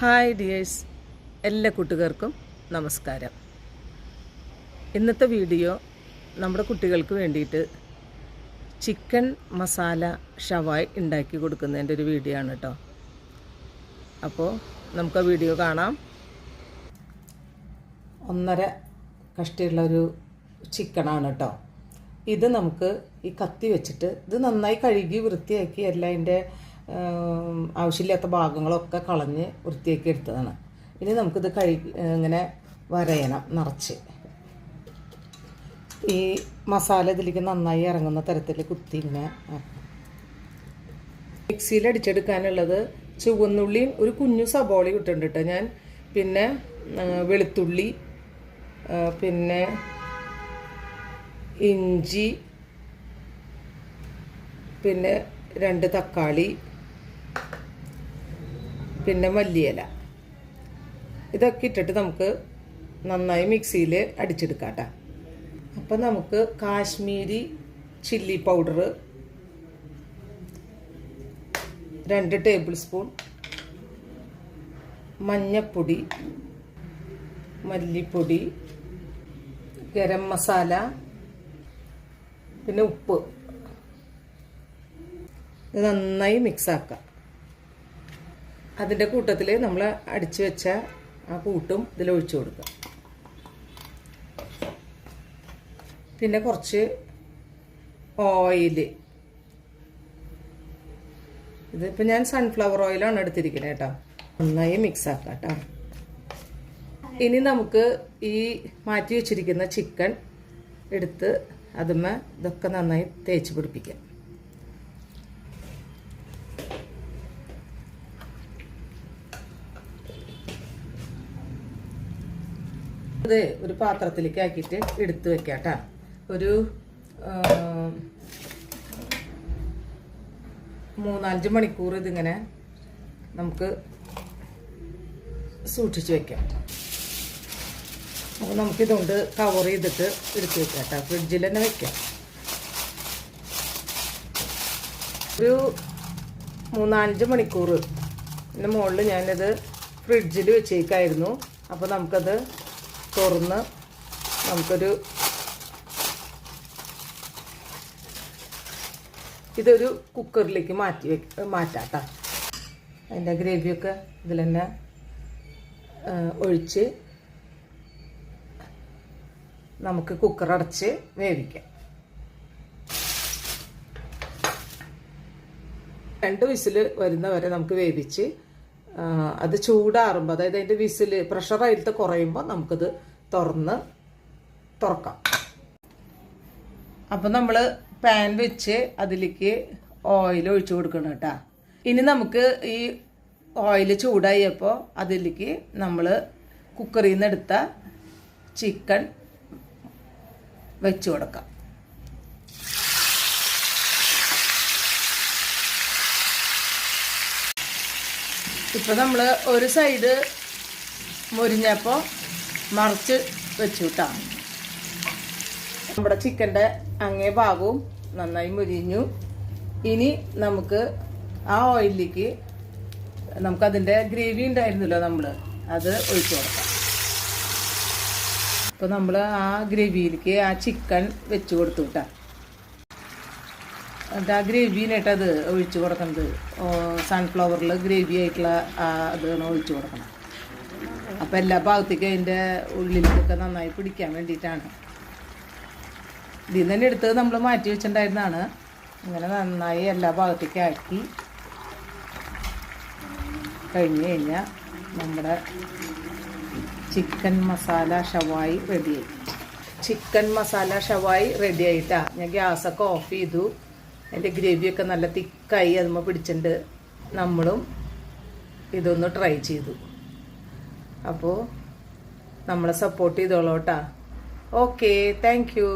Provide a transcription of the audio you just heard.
Hi dears എല്ലാ കൂട്ടുകാർക്കും നമസ്കാരം. ഇന്നത്തെ വീഡിയോ നമ്മുടെ കുട്ടികൾക്ക് വേണ്ടിയിട്ട് ചിക്കൻ മസാല ഷവായ് ഉണ്ടാക്കി കൊടുക്കുന്നതിന്റെ ഒരു വീഡിയോ ആണ് കേട്ടോ. അപ്പോൾ നമുക്ക് ആ വീഡിയോ കാണാം. ഒന്നര കഷ്ടിയുള്ള ഒരു ചിക്കനാണ് കേട്ടോ. ഇത് നമുക്ക് ഈ കത്തി വെച്ചിട്ട് ഇത് നന്നായി കഴുകി വൃത്തിയാക്കി എല്ലാം അതിന്റെ ആവശ്യമില്ലാത്ത ഭാഗങ്ങളൊക്കെ കളഞ്ഞ് വൃത്തിയാക്കി എടുത്തതാണ്. ഇനി നമുക്കിത് കഴുകി ഇങ്ങനെ വരയണം നിറച്ച്. ഈ മസാല ഇതിലേക്ക് നന്നായി ഇറങ്ങുന്ന തരത്തിൽ കുത്തി ഇങ്ങനെ മിക്സിയിൽ അടിച്ചെടുക്കാനുള്ളത് ചുവന്നുള്ളിയും ഒരു കുഞ്ഞു സബോളയും ഇട്ടിട്ടുണ്ട് കേട്ടോ ഞാൻ. പിന്നെ വെളുത്തുള്ളി പിന്നെ ഇഞ്ചി പിന്നെ രണ്ട് തക്കാളി പിന്നെ മല്ലിയില. ഇതൊക്കെ ഇട്ടിട്ട് നമുക്ക് നന്നായി മിക്സിയിൽ അടിച്ചെടുക്കാം കേട്ടോ. അപ്പം നമുക്ക് കാശ്മീരി ചില്ലി പൗഡർ രണ്ട് ടേബിൾ സ്പൂൺ മഞ്ഞപ്പൊടി മല്ലിപ്പൊടി ഗരം മസാല പിന്നെ ഉപ്പ്. ഇത് നന്നായി മിക്സ് ആക്കാം. അതിന്റെ കൂട്ടത്തിൽ നമ്മൾ അടിച്ചു വെച്ച ആ കൂട്ടും ഇതിൽ ഒഴിച്ചു കൊടുക്കുക പിന്നെ കുറച്ച് ഓയിൽ ഇതിപ്പോൾ ഞാൻ സൺഫ്ലവർ ഓയിലാണ് എടുത്തിരിക്കുന്നത് കേട്ടോ നന്നായി മിക്സ് ആക്കാം കേട്ടോ ഇനി നമുക്ക് ഈ മാറ്റി വെച്ചിരിക്കുന്ന ചിക്കൻ എടുത്ത് അതുമ്മ ഇതൊക്കെ നന്നായി തേച്ച് പിടിപ്പിക്കാം. ഇത് ഒരു പാത്രത്തിലേക്ക് ആക്കിയിട്ട് എടുത്ത് വെക്കാം ഒരു മൂന്നാലഞ്ച് മണിക്കൂർ ഇതിങ്ങനെ നമുക്ക് സൂക്ഷിച്ച് വെക്കാം. അപ്പോൾ നമുക്കിതുകൊണ്ട് കവർ ചെയ്തിട്ട് എടുത്ത് വെക്കാം കേട്ടോ ഫ്രിഡ്ജിൽ തന്നെ വെക്കാം. ഒരു മൂന്നാലഞ്ച് മണിക്കൂർ. ഇതിന്റെ മുകളിൽ ഞാനിത് ഫ്രിഡ്ജിൽ വെച്ചേക്കായിരുന്നു. അപ്പോൾ നമുക്കത് തുറന്ന് നമുക്കൊരു ഇതൊരു കുക്കറിലേക്ക് മാറ്റി വെക്ക മാറ്റാം കേട്ടോ അതിന്റെ ഗ്രേവിയൊക്കെ ഇതിൽ തന്നെ ഒഴിച്ച് നമുക്ക് കുക്കർ അടച്ച് വേവിക്കാം. രണ്ട് വിസിൽ വരുന്നവരെ നമുക്ക് വേവിച്ച് അത് ചൂടാറുമ്പോൾ അതായത് അതിന്റെ വിസിൽ പ്രഷർ അതിലത്തെ കുറയുമ്പോൾ നമുക്കത് തുറന്ന് തുറക്കാം. അപ്പം നമ്മൾ പാൻ വെച്ച് അതിലേക്ക് ഓയിൽ ഒഴിച്ചു കൊടുക്കണം കേട്ടോ. ഇനി നമുക്ക് ഈ ഓയിൽ ചൂടായപ്പോൾ അതിലേക്ക് നമ്മൾ കുക്കറിൽ നിന്ന് എടുത്ത ചിക്കൻ വെച്ച് കൊടുക്കാം. ഇപ്പം നമ്മൾ ഒരു സൈഡ് മുരിഞ്ഞപ്പോൾ മറിച്ച് വെച്ചു കിട്ടാം നമ്മുടെ ചിക്കന്റെ അങ്ങേ ഭാഗവും നന്നായി മുരിഞ്ഞു. ഇനി നമുക്ക് ആ ഓയിലിലേക്ക് നമുക്കതിന്റെ ഗ്രേവി ഉണ്ടായിരുന്നല്ലോ നമ്മൾ അത് ഒഴിച്ചു കൊടുക്കാം. അപ്പോൾ നമ്മൾ ആ ഗ്രേവിയിലേക്ക് ആ ചിക്കൻ വെച്ച് കൊടുത്തു കേട്ടോ എന്നിട്ട് ആ ഗ്രേവിനായിട്ട് അത് ഒഴിച്ച് കൊടുക്കുന്നത്. സൺഫ്ലവറിൽ ഗ്രേവി ആയിട്ടുള്ള അതാണ് ഒഴിച്ച് കൊടുക്കണം. അപ്പോൾ എല്ലാ ഭാഗത്തേക്കും അതിന്റെ ഉള്ളിലേക്കൊക്കെ നന്നായി പിടിക്കാൻ വേണ്ടിയിട്ടാണ്. ഇതിൽ നിന്ന് തന്നെ എടുത്ത് നമ്മൾ മാറ്റി വെച്ചിട്ടുണ്ടായിരുന്നതാണ്. ഇങ്ങനെ നന്നായി എല്ലാ ഭാഗത്തേക്കും ആക്കി കഴിഞ്ഞ് കഴിഞ്ഞാൽ നമ്മുടെ ചിക്കൻ മസാല ഷവായി റെഡിയായി ചിക്കൻ മസാല ഷവായി റെഡി ആയിട്ടാ. ഞാൻ ഗ്യാസൊക്കെ ഓഫ് ചെയ്തു. അതിന്റെ ഗ്രേവിയൊക്കെ നല്ല തിക്കായി അതുമ്പോൾ പിടിച്ചിട്ടുണ്ട്. നമ്മളും ഇതൊന്ന് ട്രൈ ചെയ്തു. അപ്പോൾ നമ്മളെ സപ്പോർട്ട് ചെയ്തോളൂ കേട്ടാ ഓക്കെ താങ്ക് യു